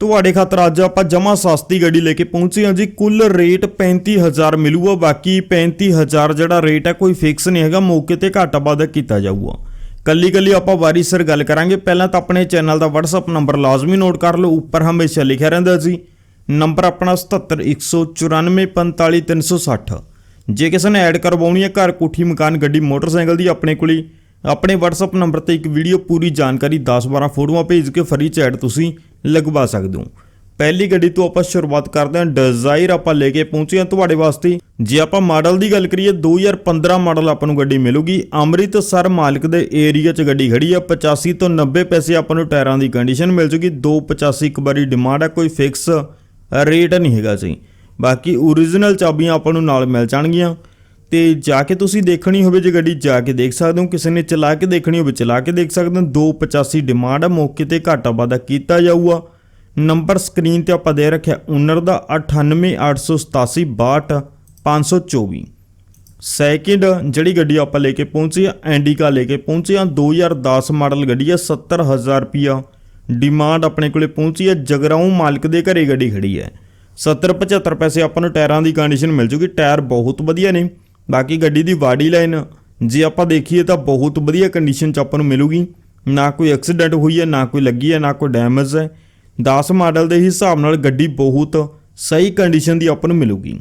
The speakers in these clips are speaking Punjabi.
ਤੁਹਾਡੇ ਖਾਤਰ ਅੱਜ ਆਪਾਂ ਜਮਾ ਸਸਤੀ ਗੱਡੀ ਲੈ ਕੇ ਪਹੁੰਚੇ ਹਾਂ ਜੀ। ਕੁੱਲ ਰੇਟ 35000 ਮਿਲੂਗਾ, ਬਾਕੀ 35000 ਜਿਹੜਾ ਰੇਟ ਹੈ ਕੋਈ ਫਿਕਸ ਨਹੀਂ ਹੈਗਾ, ਮੌਕੇ ਤੇ ਘਾਟਾ ਵਾਧਾ ਕੀਤਾ ਜਾਊਗਾ। ਕੱਲੀ ਕੱਲੀ ਆਪਾਂ ਵਾਰੀ ਸਰ ਗੱਲ ਕਰਾਂਗੇ। ਪਹਿਲਾਂ ਤਾਂ ਆਪਣੇ ਚੈਨਲ ਦਾ WhatsApp ਨੰਬਰ ਲਾਜ਼ਮੀ ਨੋਟ ਕਰ ਲਓ। ਉੱਪਰ ਹਮੇਸ਼ਾ ਲਿਖਿਆ ਰਹਿੰਦਾ ਜੀ। ਨੰਬਰ ਆਪਣਾ 7714945360 ਜੇ ਕਿਸੇ ਨੇ ਐਡ ਕਰਵਾਉਣੀ ਹੈ, ਘਰ ਕੋਠੀ, ਮਕਾਨ, ਗੱਡੀ, ਮੋਟਰਸਾਈਕਲ ਦੀ ਆਪਣੇ ਕੋਲੇ ਆਪਣੇ WhatsApp ਨੰਬਰ ਤੇ ਇੱਕ ਵੀਡੀਓ ਪੂਰੀ ਜਾਣਕਾਰੀ 10-12 ਫੋਟੋਆਂ ਭੇਜ ਕੇ ਫਰੀ ਚੈਟ ਤੁਸੀਂ ਲਗਵਾ ਸਕਦੇ ਹੋ। ਪਹਿਲੀ ਗੱਡੀ ਤੋਂ ਆਪਾਂ ਸ਼ੁਰੂਆਤ ਕਰਦੇ ਹਾਂ। ਡਿਜ਼ਾਇਰ ਆਪਾਂ ਲੈ ਕੇ ਪਹੁੰਚੇ ਹਾਂ ਤੁਹਾਡੇ ਵਾਸਤੇ। ਜੇ ਆਪਾਂ ਮਾਡਲ ਦੀ ਗੱਲ ਕਰੀਏ 2015 ਮਾਡਲ ਆਪਾਂ ਨੂੰ ਗੱਡੀ ਮਿਲੂਗੀ। ਅੰਮ੍ਰਿਤਸਰ ਮਾਲਕ ਦੇ ਏਰੀਆ 'ਚ ਗੱਡੀ ਖੜੀ ਆ 85 ਤੋਂ 90 ਪੈਸੇ ਆਪਾਂ ਨੂੰ ਟਾਇਰਾਂ ਦੀ ਕੰਡੀਸ਼ਨ ਮਿਲ ਜੂਗੀ। 285 ਇੱਕ ਵਾਰੀ ਡਿਮਾਂਡ ਹੈ, ਕੋਈ ਫਿਕਸ ਰੇਟ ਨਹੀਂ ਹੈਗਾ ਜੀ। ਬਾਕੀ ਓਰੀਜਨਲ ਚਾਬੀਆਂ ਆਪਾਂ ਨੂੰ ਨਾਲ ਮਿਲ ਜਾਣਗੀਆਂ। ਤੇ ਜਾ ਕੇ ਤੁਸੀਂ ਦੇਖਣੀ ਹੋਵੇ, ਜੇ ਗੱਡੀ ਜਾ ਕੇ ਦੇਖ ਸਕਦੇ ਹੋ, ਕਿਸੇ ਨੇ ਚਲਾ ਕੇ ਦੇਖਣੀ ਹੋਵੇ, ਚਲਾ ਕੇ ਦੇਖ ਸਕਦੇ ਹੋ 285 ਡਿਮਾਂਡ ਆ, ਮੌਕੇ ਤੇ ਘਾਟਾ ਵਾਧਾ ਕੀਤਾ ਜਾਊਗਾ। ਨੰਬਰ ਸਕਰੀਨ ਤੇ ਆਪਾਂ ਦੇ ਰੱਖਿਆ ਓਨਰ ਦਾ 9888862524 ਸੈਕਿੰਡ ਜਿਹੜੀ ਗੱਡੀ ਆਪਾਂ ਲੈ ਕੇ ਪਹੁੰਚੇ ਆ ਐਂਡੀਕਾ ਲੈ ਕੇ ਪਹੁੰਚੇ ਆ 2010 ਮਾਡਲ ਗੱਡੀ ਆ 70000 ਰੁਪਿਆ ਡਿਮਾਂਡ ਆਪਣੇ ਕੋਲੇ ਪਹੁੰਚੀ ਆ, ਜਗਰਾਉਂ ਮਾਲਕ ਦੇ ਘਰੇ ਗੱਡੀ ਖੜੀ ਹੈ। 70 75 ਪੈਸੇ ਆਪਾਂ ਨੂੰ ਟਾਇਰਾਂ ਦੀ ਕੰਡੀਸ਼ਨ ਮਿਲ ਜੂਗੀ, ਟਾਇਰ ਬਹੁਤ ਵਧੀਆ ਨੇ। ਬਾਕੀ ਗੱਡੀ ਦੀ ਬਾਡੀ ਲਾਈਨ ਜੇ ਆਪਾਂ ਦੇਖੀਏ ਤਾਂ ਬਹੁਤ ਵਧੀਆ ਕੰਡੀਸ਼ਨ ਚ ਆਪਾਂ ਨੂੰ ਮਿਲੂਗੀ। ਨਾ ਕੋਈ ਐਕਸੀਡੈਂਟ ਹੋਈ ਹੈ, ਨਾ ਕੋਈ ਲੱਗੀ ਹੈ, ਨਾ ਕੋਈ ਡੈਮੇਜ ਹੈ। 10 ਮਾਡਲ ਦੇ ਹਿਸਾਬ ਨਾਲ ਗੱਡੀ ਬਹੁਤ ਸਹੀ ਕੰਡੀਸ਼ਨ ਦੀ ਆਪਾਂ ਨੂੰ ਮਿਲੂਗੀ।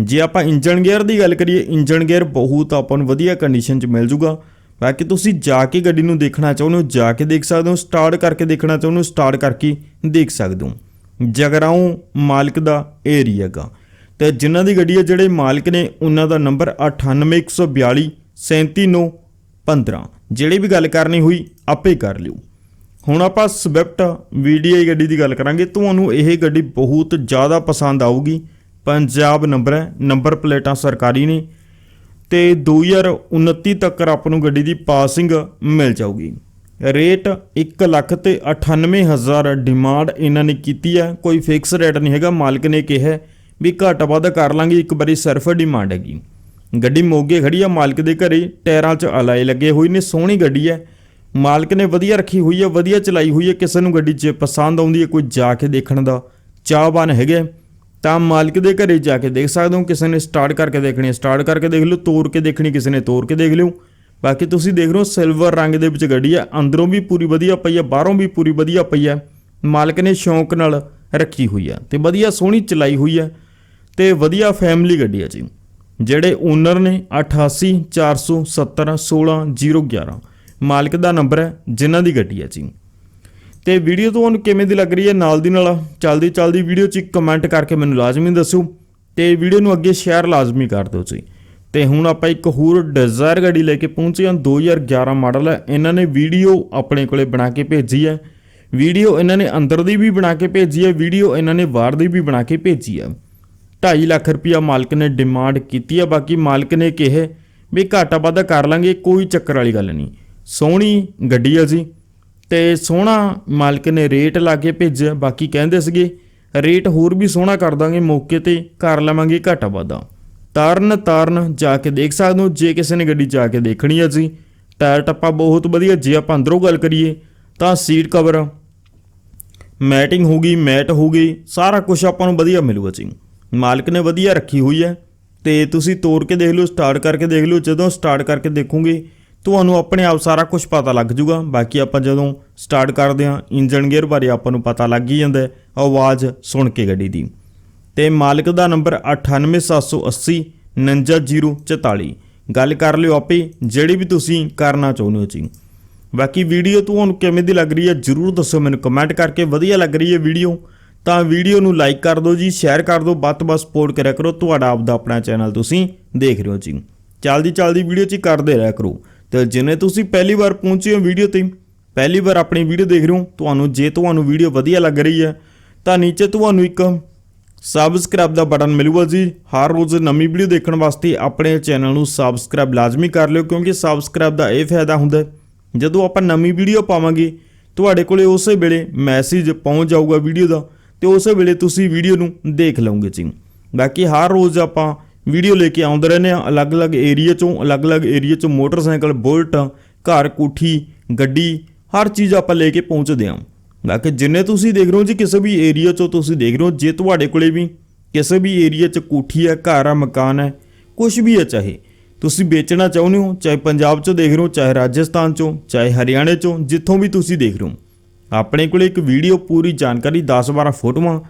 ਜੇ ਆਪਾਂ ਇੰਜਨ ਗੇਅਰ ਦੀ ਗੱਲ ਕਰੀਏ ਇੰਜਨ ਗੇਅਰ ਬਹੁਤ ਆਪਾਂ ਨੂੰ ਵਧੀਆ ਕੰਡੀਸ਼ਨ 'ਚ ਮਿਲ ਜੂਗਾ। ਬਾਕੀ ਤੁਸੀਂ ਜਾ ਕੇ ਗੱਡੀ ਨੂੰ ਦੇਖਣਾ ਚਾਹੁੰਦੇ ਹੋ, ਜਾ ਕੇ ਦੇਖ ਸਕਦੇ ਹੋ ਸਟਾਰਟ ਕਰਕੇ ਦੇਖਣਾ ਚਾਹੁੰਦੇ ਹੋ ਸਟਾਰਟ ਕਰਕੇ ਦੇਖ ਸਕਦੇ ਹੋ। ਜਗਰਾਉਂ ਮਾਲਕ ਦਾ ਏਰੀਆ ਗਾ ਤੇ ਜਿਨ੍ਹਾਂ ਦੀ ਗੱਡੀ ਹੈ ਜਿਹੜੇ ਮਾਲਕ ਨੇ, ਉਹਨਾਂ ਦਾ ਨੰਬਰ 98142 37915 ਜਿਹੜੀ ਵੀ ਗੱਲ ਕਰਨੀ ਹੋਈ, ਆਪੇ ਕਰ ਲਿਓ। ਹੁਣ ਆਪਾਂ ਸਵਿਫਟ VDI ਗੱਡੀ ਦੀ ਗੱਲ ਕਰਾਂਗੇ। ਤੁਹਾਨੂੰ ਇਹ ਗੱਡੀ ਬਹੁਤ ਜ਼ਿਆਦਾ ਪਸੰਦ ਆਊਗੀ। ਪੰਜਾਬ ਨੰਬਰ ਹੈ, ਨੰਬਰ ਪਲੇਟਾਂ ਸਰਕਾਰੀ ਨੇ। ਤੇ 2029 ਤੱਕ ਆਪਾਂ ਨੂੰ ਗੱਡੀ ਦੀ ਪਾਸਿੰਗ ਮਿਲ ਜਾਊਗੀ। ਰੇਟ 1 ਲੱਖ ਤੇ 98000 ਡਿਮਾਂਡ ਇਹਨਾਂ ਨੇ ਕੀਤੀ ਹੈ। ਕੋਈ ਫਿਕਸ ਰੇਟ ਨਹੀਂ ਹੈਗਾ, ਮਾਲਕ ਨੇ ਕਿਹਾ ਵੀ ਘਾਟਾ ਵੱਧ ਕਰ ਲਾਂਗੇ, ਇੱਕ ਵਾਰੀ ਸਿਰਫ ਡਿਮਾਂਡ ਹੈਗੀ। ਗੱਡੀ ਮੋਗੇ ਖੜੀ ਆ, ਮਾਲਕ ਦੇ ਘਰੇ ਟਾਇਰਾਂ 'ਚ ਅਲਾਈ ਲੱਗੇ ਹੋਏ ਨੇ, ਸੋਹਣੀ ਗੱਡੀ ਹੈ। ਮਾਲਕ ਨੇ ਵਧੀਆ ਰੱਖੀ ਹੋਈ ਹੈ, ਵਧੀਆ ਚਲਾਈ ਹੋਈ ਹੈ, ਕਿਸੇ ਨੂੰ ਗੱਡੀ 'ਚ ਪਸੰਦ ਆਉਂਦੀ ਹੈ, ਕੋਈ ਜਾ ਕੇ ਦੇਖਣ ਦਾ ਚਾਹਵਾਨ ਹੈਗੇ ਤਾਂ ਮਾਲਕ ਦੇ ਘਰੇ ਜਾ ਕੇ ਦੇਖ ਸਕਦੇ ਹੋ, ਕਿਸੇ ਨੇ ਸਟਾਰਟ ਕਰਕੇ ਦੇਖਣੀ ਸਟਾਰਟ ਕਰਕੇ ਦੇਖ ਲਓ, ਤੋੜ ਕੇ ਦੇਖਣੀ, ਕਿਸੇ ਨੇ ਤੋੜ ਕੇ ਦੇਖ ਲਿਓ। ਬਾਕੀ ਤੁਸੀਂ ਦੇਖ ਰਹੇ ਹੋ ਸਿਲਵਰ ਰੰਗ ਦੇ ਵਿੱਚ ਗੱਡੀ ਹੈ, ਅੰਦਰੋਂ ਵੀ ਪੂਰੀ ਵਧੀਆ ਪਈ ਹੈ, ਬਾਹਰੋਂ ਵੀ ਪੂਰੀ ਵਧੀਆ ਪਈ ਹੈ। ਮਾਲਕ ਨੇ ਸ਼ੌਂਕ ਨਾਲ ਰੱਖੀ ਹੋਈ ਹੈ ਤੇ ਵਧੀਆ ਸੋਹਣੀ ਚਲਾਈ ਹੋਈ ਹੈ। ਤੇ ਵਧੀਆ ਫੈਮਿਲੀ ਗੱਡੀ ਹੈ ਜੀ, ਜਿਹੜੇ ਓਨਰ ਨੇ 8847716011 ਮਾਲਕ ਦਾ ਨੰਬਰ ਹੈ, ਜਿਨ੍ਹਾਂ ਦੀ ਗੱਡੀ ਹੈ ਜੀ। ਤੇ ਵੀਡੀਓ ਤੁਹਾਨੂੰ ਕਿਵੇਂ ਦੀ ਲੱਗ ਰਹੀ ਹੈ, ਨਾਲ ਦੀ ਨਾਲ ਚਲਦੀ ਚਲਦੀ ਵੀਡੀਓ 'ਚ ਕਮੈਂਟ ਕਰਕੇ ਮੈਨੂੰ ਲਾਜ਼ਮੀ ਦੱਸਿਓ। ਤੇ ਵੀਡੀਓ ਨੂੰ ਅੱਗੇ ਸ਼ੇਅਰ ਲਾਜ਼ਮੀ ਕਰ ਦਿਓ ਜੀ। ਤੇ ਹੁਣ ਆਪਾਂ ਇੱਕ ਹੋਰ ਡਿਜ਼ਾਇਰ ਗੱਡੀ ਲੈ ਕੇ ਪਹੁੰਚੇ ਹਾਂ 2011 ਮਾਡਲ ਹੈ। ਇਹਨਾਂ ਨੇ ਵੀਡੀਓ ਆਪਣੇ ਕੋਲੇ ਬਣਾ ਕੇ ਭੇਜੀ ਹੈ। ਵੀਡੀਓ ਇਹਨਾਂ ਨੇ ਅੰਦਰ ਦੀ ਵੀ ਬਣਾ ਕੇ ਭੇਜੀ ਹੈ ਵੀਡੀਓ ਇਹਨਾਂ ਨੇ ਬਾਹਰ ਦੀ ਵੀ ਬਣਾ ਕੇ ਭੇਜੀ ਹੈ। 2.5 ਲੱਖ ਰੁਪਇਆ ਮਾਲਕ ਨੇ ਡਿਮਾਂਡ ਕੀਤੀ ਆ, ਬਾਕੀ ਮਾਲਕ ਨੇ ਕਿਹਾ ਵੀ ਘਾਟਾ ਵਾਧਾ ਕਰ ਲਾਂਗੇ, ਕੋਈ ਚੱਕਰ ਵਾਲੀ ਗੱਲ ਨਹੀਂ। ਸੋਹਣੀ ਗੱਡੀ ਆ ਜੀ, ਤੇ ਸੋਹਣਾ ਮਾਲਕ ਨੇ ਰੇਟ ਲਾ ਕੇ ਭੇਜਿਆ, ਬਾਕੀ ਕਹਿੰਦੇ ਸੀਗੇ, ਰੇਟ ਹੋਰ ਵੀ ਸੋਹਣਾ ਕਰ ਦਾਂਗੇ, ਮੌਕੇ ਤੇ ਕਰ ਲਵਾਂਗੇ ਘਾਟਾ ਵਾਧਾ। ਤਾਰਨ ਤਾਰਨ ਜਾ ਕੇ ਦੇਖ ਸਕਦੇ ਹੋ, ਜੇ ਕਿਸੇ ਨੇ ਗੱਡੀ ਜਾ ਕੇ ਦੇਖਣੀ ਹੈ ਜੀ, ਟਾਇਰ ਟੱਪਾ ਬਹੁਤ ਵਧੀਆ, ਜੇ ਆਪਾਂ ਅੰਦਰੋਂ ਗੱਲ ਕਰੀਏ, ਤਾਂ ਸੀਟ ਕਵਰ, ਮੈਟਿੰਗ ਹੋਗੀ ਮੈਟ ਹੋਗੀ ਸਾਰਾ ਕੁਝ ਆਪਾਂ ਨੂੰ ਵਧੀਆ ਮਿਲੂਗਾ ਜੀ। ਮਾਲਕ ਨੇ ਵਧੀਆ ਰੱਖੀ ਹੋਈ ਹੈ। ਤੇ ਤੁਸੀਂ ਤੋੜ ਕੇ ਦੇਖ ਲਓ ਸਟਾਰਟ ਕਰਕੇ ਦੇਖ ਲਓ, ਜਦੋਂ ਸਟਾਰਟ ਕਰਕੇ ਦੇਖੋਗੇ, ਤੁਹਾਨੂੰ ਆਪਣੇ ਆਪ ਸਾਰਾ ਕੁਝ ਪਤਾ ਲੱਗ ਜਾਊਗਾ। ਬਾਕੀ ਆਪਾਂ ਜਦੋਂ ਸਟਾਰਟ ਕਰਦੇ ਹਾਂ ਇੰਜਨ ਗੇਅਰ ਬਾਰੇ ਆਪਾਂ ਨੂੰ ਪਤਾ ਲੱਗ ਹੀ ਜਾਂਦਾ ਆਵਾਜ਼ ਸੁਣ ਕੇ ਗੱਡੀ ਦੀ। ਤੇ ਮਾਲਕ ਦਾ ਨੰਬਰ 98780 99044 ਗੱਲ ਕਰ ਲਿਓ ਆਪੇ, ਜਿਹੜੀ ਵੀ ਤੁਸੀਂ ਕਰਨਾ ਚਾਹੁੰਦੇ ਹੋ ਜੀ। ਬਾਕੀ ਵੀਡੀਓ ਤੁਹਾਨੂੰ ਕਿਵੇਂ ਦੀ ਲੱਗ ਰਹੀ ਹੈ, ਜਰੂਰ ਦੱਸੋ ਮੈਨੂੰ ਕਮੈਂਟ ਕਰਕੇ। ਵਧੀਆ ਲੱਗ ਰਹੀ ਹੈ ਵੀਡੀਓ। ਤਾਂ ਵੀਡੀਓ ਨੂੰ ਲਾਈਕ ਕਰ ਦਿਓ ਜੀ ਸ਼ੇਅਰ ਕਰ ਦਿਓ, ਵੱਧ ਤੋਂ ਵੱਧ ਸਪੋਰਟ ਕਰਿਆ ਕਰੋ ਤੁਹਾਡਾ ਆਪਦਾ ਆਪਣਾ ਚੈਨਲ ਤੁਸੀਂ ਦੇਖ ਰਹੇ ਹੋ ਜੀ। ਚਲਦੀ ਚਲਦੀ ਵੀਡੀਓ ਚ ਕਰਦੇ ਰਹਿ ਕਰੋ। ਤੇ ਜਿਨੇ ਤੁਸੀਂ ਪਹਿਲੀ ਵਾਰ ਪਹੁੰਚੇ ਹੋ ਵੀਡੀਓ ਤੇ, ਪਹਿਲੀ ਵਾਰ ਆਪਣੀ ਵੀਡੀਓ ਦੇਖ ਰਹੇ ਹੋ, ਤੁਹਾਨੂੰ ਜੇ ਤੁਹਾਨੂੰ ਵੀਡੀਓ ਵਧੀਆ ਲੱਗ ਰਹੀ ਹੈ, ਤਾਂ ਨੀਚੇ ਤੁਹਾਨੂੰ ਇੱਕ ਸਬਸਕ੍ਰਾਈਬ ਦਾ ਬਟਨ ਮਿਲੂਗਾ ਜੀ। ਹਰ ਰੋਜ਼ ਨਵੀਂ ਵੀਡੀਓ ਦੇਖਣ ਵਾਸਤੇ ਆਪਣੇ ਚੈਨਲ ਨੂੰ ਸਬਸਕ੍ਰਾਈਬ ਲਾਜ਼ਮੀ ਕਰ ਲਿਓ, ਕਿਉਂਕਿ ਸਬਸਕ੍ਰਾਈਬ ਦਾ ਇਹ ਫਾਇਦਾ ਹੁੰਦਾ ਜਦੋਂ ਆਪਾਂ ਨਵੀਂ ਵੀਡੀਓ ਪਾਵਾਂਗੇ, ਤੁਹਾਡੇ ਕੋਲੇ ਉਸੇ ਵੇਲੇ ਮੈਸੇਜ ਪਹੁੰਚ ਜਾਊਗਾ ਵੀਡੀਓ ਦਾ। ਤੇ ਉਸੇ ਵੇਲੇ ਤੁਸੀਂ ਵੀਡੀਓ ਨੂੰ ਦੇਖ ਲਓਗੇ ਜੀ ਬਾਕੀ ਹਰ ਰੋਜ਼ ਆਪਾਂ ਵੀਡੀਓ ਲੈ ਕੇ ਆਉਂਦੇ ਰਹਿੰਦੇ ਆ ਅਲੱਗ-ਅਲੱਗ ਏਰੀਆ ਚੋਂ, ਅਲੱਗ-ਅਲੱਗ ਏਰੀਆ ਚੋਂ ਮੋਟਰਸਾਈਕਲ, ਬੁਲਟ, ਘਰ, ਕੋਠੀ, ਗੱਡੀ, ਹਰ ਚੀਜ਼ ਆਪਾਂ ਲੈ ਕੇ ਪਹੁੰਚਦੇ ਹਾਂ। ਬਾਕੀ ਜਿੰਨੇ ਤੁਸੀਂ ਦੇਖ ਰਹੇ ਹੋ ਜੀ, ਕਿਸੇ ਵੀ ਏਰੀਆ 'ਚੋਂ ਤੁਸੀਂ ਦੇਖ ਰਹੇ ਹੋ, ਜੇ ਤੁਹਾਡੇ ਕੋਲੇ ਵੀ ਕਿਸੇ ਵੀ ਏਰੀਆ 'ਚ ਕੋਠੀ ਹੈ, ਘਰ ਆ ਮਕਾਨ ਹੈ ਕੁਝ ਵੀ ਹੈ ਚਾਹੇ, ਤੁਸੀਂ ਵੇਚਣਾ ਚਾਹੁੰਦੇ ਹੋ, ਚਾਹੇ ਪੰਜਾਬ 'ਚੋਂ ਦੇਖ ਰਹੇ ਹੋ, ਚਾਹੇ ਰਾਜਸਥਾਨ 'ਚੋਂ, ਚਾਹੇ ਹਰਿਆਣੇ 'ਚੋਂ, ਜਿੱਥੋਂ ਵੀ ਤੁਸੀਂ ਦੇਖ ਰਹੇ ਹੋ। ਆਪਣੇ ਕੋਲ ਇੱਕ ਵੀਡੀਓ ਪੂਰੀ ਜਾਣਕਾਰੀ 10-12 ਫੋਟੋਆਂ।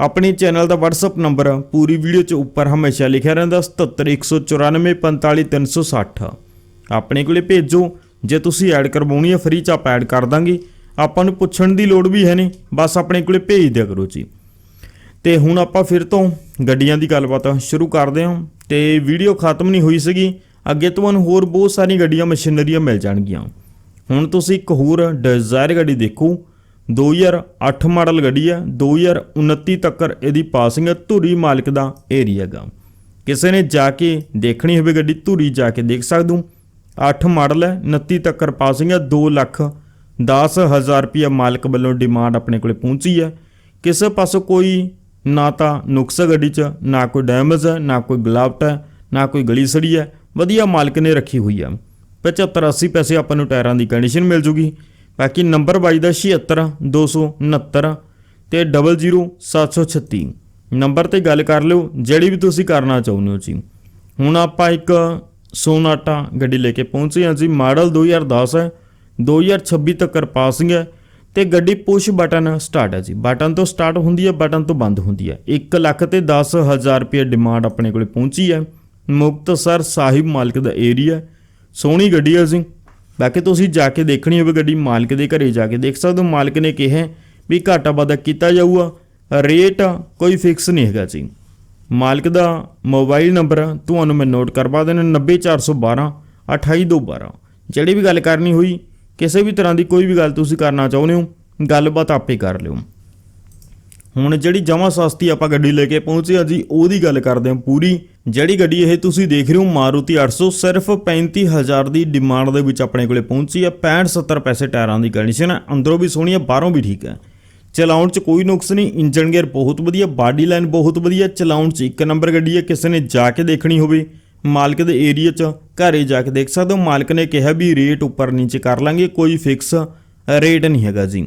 ਆਪਣੇ ਚੈਨਲ ਦਾ WhatsApp ਨੰਬਰ ਪੂਰੀ ਵੀਡੀਓ 'ਚ ਉੱਪਰ ਹਮੇਸ਼ਾ ਲਿਖਿਆ ਰਹਿੰਦਾ 7714945360 ਆਪਣੇ ਕੋਲੇ ਭੇਜੋ। ਜੇ ਤੁਸੀਂ ਐਡ ਕਰਵਾਉਣੀ ਹੈ ਫ੍ਰੀ 'ਚ ਆਪਾਂ ਐਡ ਕਰ ਦਾਂਗੇ। ਆਪਾਂ ਨੂੰ ਪੁੱਛਣ ਦੀ ਲੋੜ ਵੀ ਹੈ ਨਹੀਂ। ਬਸ ਆਪਣੇ ਕੋਲੇ ਭੇਜ ਦਿਆ ਕਰੋ ਜੀ। ਤੇ ਹੁਣ ਆਪਾਂ ਫਿਰ ਤੋਂ ਗੱਡੀਆਂ ਦੀ ਗੱਲਬਾਤ ਸ਼ੁਰੂ ਕਰਦੇ ਹਾਂ। ਤੇ ਵੀਡੀਓ ਖਤਮ ਨਹੀਂ ਹੋਈ ਸੀਗੀ। ਅੱਗੇ ਤੁਹਾਨੂੰ ਹੋਰ ਬਹੁਤ ਸਾਰੀਆਂ ਗੱਡੀਆਂ, ਮਸ਼ੀਨਰੀਆਂ ਮਿਲ ਜਾਣਗੀਆਂ। ਹੁਣ ਤੁਸੀਂ ਇੱਕ ਹੋਰ ਡਿਜ਼ਾਇਰ ਗੱਡੀ ਦੇਖੋ। 2008 ਮਾਡਲ ਗੱਡੀ ਹੈ। 2029 ਤੱਕ ਇਹਦੀ ਪਾਸਿੰਗ ਹੈ ਧੁਰੀ ਮਾਲਕ ਦਾ ਏਰੀਆ ਗਾ। ਕਿਸੇ ਨੇ ਜਾ ਕੇ ਦੇਖਣੀ ਹੋਵੇ ਗੱਡੀ, ਧੂਰੀ ਜਾ ਕੇ ਦੇਖ ਸਕਦੇ ਹੋ। 8 ਮਾਡਲ ਹੈ 29 ਤੱਕ ਪਾਸਿੰਗ ਹੈ। 2 ਲੱਖ 10000 ਰੁਪਇਆ ਮਾਲਕ ਵੱਲੋਂ ਡਿਮਾਂਡ ਆਪਣੇ ਕੋਲੇ ਪਹੁੰਚੀ ਹੈ। ਕਿਸੇ ਪਾਸੋਂ ਕੋਈ ਨਾ ਤਾਂ ਨੁਕਸ ਗੱਡੀ 'ਚ, ਨਾ ਕੋਈ ਡੈਮੇਜ ਹੈ, ਨਾ ਕੋਈ ਗਲਾਵਟ ਹੈ, ਨਾ ਕੋਈ ਗਲੀ ਸੜੀ ਹੈ। ਵਧੀਆ ਮਾਲਕ ਨੇ ਰੱਖੀ ਹੋਈ ਹੈ। 75 80 ਪੈਸੇ ਆਪਾਂ ਨੂੰ ਟਾਇਰਾਂ ਦੀ ਕੰਡੀਸ਼ਨ ਮਿਲ ਜੂਗੀ। ਬਾਕੀ ਨੰਬਰ ਬਾਈ ਦਾ 76 269 ਤੇ 00736 ਨੰਬਰ ਤੇ ਗੱਲ ਕਰ ਲਿਓ, ਜਿਹੜੀ ਵੀ ਤੁਸੀਂ ਕਰਨਾ ਚਾਹੁੰਦੇ ਹੋ ਜੀ। ਹੁਣ ਆਪਾਂ ਇੱਕ ਸੋਨਾਟਾ ਗੱਡੀ ਲੈ ਕੇ ਪਹੁੰਚੇ ਹਾਂ ਜੀ। ਮਾਡਲ 2010 ਹੈ 2026 ਤੱਕ ਪਾਸਿੰਗ ਹੈ ਤੇ ਗੱਡੀ ਪੁਸ਼ ਬਟਨ ਸਟਾਰਟ ਹੈ ਜੀ। ਬਟਨ ਤੋਂ ਸਟਾਰਟ ਹੁੰਦੀ ਹੈ ਬਟਨ ਤੋਂ ਬੰਦ ਹੁੰਦੀ ਹੈ। 1 ਲੱਖ ਤੇ 10000 ਰੁਪਏ ਡਿਮਾਂਡ ਆਪਣੇ ਕੋਲੇ ਪਹੁੰਚੀ ਹੈ। ਮੁਕਤਸਰ ਸਾਹਿਬ ਮਾਲਕ ਦਾ ਏਰੀਆ ਸੋਹਣੀ ਗੱਡੀ ਹੈ ਜੀ ਬਾਕੀ ਤੁਸੀਂ ਜਾ ਕੇ ਦੇਖਣੀ ਹੋਵੇ ਗੱਡੀ, ਮਾਲਕ ਦੇ ਘਰੇ ਜਾ ਕੇ ਦੇਖ ਸਕਦੇ ਹੋ। ਮਾਲਕ ਨੇ ਕਿਹਾ ਵੀ ਘਾਟਾ ਵਾਧਾ ਕੀਤਾ ਜਾਊਗਾ। ਰੇਟ ਕੋਈ ਫਿਕਸ ਨਹੀਂ ਹੈਗਾ ਜੀ। ਮਾਲਕ ਦਾ ਮੋਬਾਈਲ ਨੰਬਰ ਤੁਹਾਨੂੰ ਮੈਂ ਨੋਟ ਕਰਵਾ ਦੇਣਾ 90412 28212 ਜਿਹੜੀ ਵੀ ਗੱਲ ਕਰਨੀ ਹੋਈ, ਕਿਸੇ ਵੀ ਤਰ੍ਹਾਂ ਦੀ ਕੋਈ ਵੀ ਗੱਲ ਤੁਸੀਂ ਕਰਨਾ ਚਾਹੁੰਦੇ ਹੋ, ਗੱਲਬਾਤ ਆਪੇ ਕਰ ਲਿਓ। ਹੁਣ ਜਿਹੜੀ ਜਮਾ ਸਸਤੀ ਆਪਾਂ ਗੱਡੀ ਲੈ ਕੇ ਪਹੁੰਚੇ ਆ ਜੀ, ਉਹਦੀ ਗੱਲ ਕਰਦੇ ਹਾਂ ਪੂਰੀ। ਜਿਹੜੀ ਗੱਡੀ ਇਹ ਤੁਸੀਂ ਦੇਖ ਰਹੇ ਹੋ, ਮਾਰੂਤੀ 800 ਸਿਰਫ 35000 ਦੀ ਡਿਮਾਂਡ ਦੇ ਵਿੱਚ ਆਪਣੇ ਕੋਲੇ ਪਹੁੰਚੀ ਹੈ 65 70 ਪੈਸੇ ਟਾਇਰਾਂ ਦੀ ਕੰਡੀਸ਼ਨ ਹੈ ਅੰਦਰੋਂ ਵੀ ਸੋਹਣੀ ਹੈ ਬਾਹਰੋਂ ਵੀ ਠੀਕ ਹੈ ਚਲਾਉਣ 'ਚ ਕੋਈ ਨੁਕਸ ਨਹੀਂ ਇੰਜਨ ਗੇਅਰ ਬਹੁਤ ਵਧੀਆ ਬਾਡੀ ਲਾਈਨ ਬਹੁਤ ਵਧੀਆ, ਚਲਾਉਣ 'ਚ ਇੱਕ ਨੰਬਰ ਗੱਡੀ ਹੈ ਕਿਸੇ ਨੇ ਜਾ ਕੇ ਦੇਖਣੀ ਹੋਵੇ, ਮਾਲਕ ਦੇ ਏਰੀਆ 'ਚ ਘਰੇ ਜਾ ਕੇ ਦੇਖ ਸਕਦੇ ਹੋ, ਮਾਲਕ ਨੇ ਕਿਹਾ ਵੀ ਰੇਟ ਉੱਪਰ ਨੀਚੇ ਕਰ ਲਾਂਗੇ, ਕੋਈ ਫਿਕਸ ਰੇਟ ਨਹੀਂ ਹੈਗਾ ਜੀ।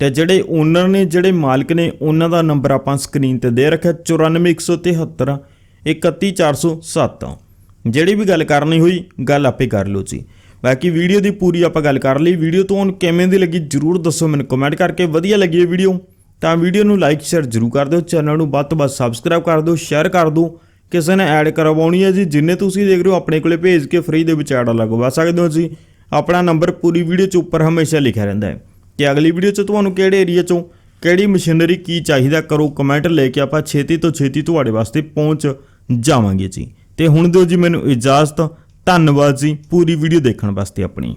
ਤੇ ਜਿਹੜੇ ਓਨਰ ਨੇ, ਜਿਹੜੇ ਮਾਲਕ ਨੇ, ਉਹਨਾਂ ਦਾ ਨੰਬਰ ਆਪਾਂ ਸਕਰੀਨ ਤੇ ਦੇ ਰੱਖਿਆ 94173 31407 ਜਿਹੜੀ ਵੀ ਗੱਲ ਕਰਨੀ ਹੋਈ, ਗੱਲ ਆਪੇ ਕਰ ਲਓ ਜੀ। ਬਾਕੀ ਵੀਡੀਓ ਦੀ ਪੂਰੀ ਆਪਾਂ ਗੱਲ ਕਰ ਲਈ। ਵੀਡੀਓ ਤੁਹਾਨੂੰ ਕਿਵੇਂ ਦੀ ਲੱਗੀ, ਜਰੂਰ ਦੱਸੋ ਮੈਨੂੰ ਕਮੈਂਟ ਕਰਕੇ। ਵਧੀਆ ਲੱਗੀ ਇਹ ਵੀਡੀਓ, ਤਾਂ ਵੀਡੀਓ ਨੂੰ ਲਾਈਕ ਸ਼ੇਅਰ ਜਰੂਰ ਕਰ ਦਿਓ। ਚੈਨਲ ਨੂੰ ਵੱਧ ਤੋਂ ਵੱਧ ਸਬਸਕ੍ਰਾਈਬ ਕਰ ਦਿਓ ਸ਼ੇਅਰ ਕਰ ਦਿਓ। ਕਿਸੇ ਨੇ ਐਡ ਕਰਵਾਉਣੀ ਹੈ ਜੀ, ਜਿੰਨੇ ਤੁਸੀਂ ਦੇਖ ਰਹੇ ਹੋ, ਆਪਣੇ ਕੋਲੇ ਭੇਜ ਕੇ ਫ੍ਰੀ ਦੇ ਵਿੱਚ ਐਡ ਲਗਵਾ ਸਕਦੇ ਹੋ ਜੀ। ਆਪਣਾ ਨੰਬਰ ਪੂਰੀ ਵੀਡੀਓ 'ਚ ਉੱਪਰ ਹਮੇਸ਼ਾ ਲਿਖਿਆ ਰਹਿੰਦਾ ਹੈ। ਕਿ ਅਗਲੀ ਵੀਡੀਓ 'ਚ ਤੁਹਾਨੂੰ ਕਿਹੜੇ ਏਰੀਆ 'ਚੋਂ ਕਿਹੜੀ ਮਸ਼ੀਨਰੀ ਕੀ ਚਾਹੀਦਾ ਕਰੋ ਕਮੈਂਟ ਲੈ ਕੇ ਆਪਾਂ ਛੇਤੀ ਤੋਂ ਛੇਤੀ ਤੁਹਾਡੇ ਵਾਸਤੇ ਪਹੁੰਚ ਜਾਵਾਂਗੇ ਜੀ। ਤੇ ਹੁਣ ਦਿਓ ਜੀ ਮੈਨੂੰ ਇਜਾਜ਼ਤ। ਧੰਨਵਾਦ ਜੀ। ਪੂਰੀ ਵੀਡੀਓ ਦੇਖਣ ਵਾਸਤੇ ਆਪਣੀ।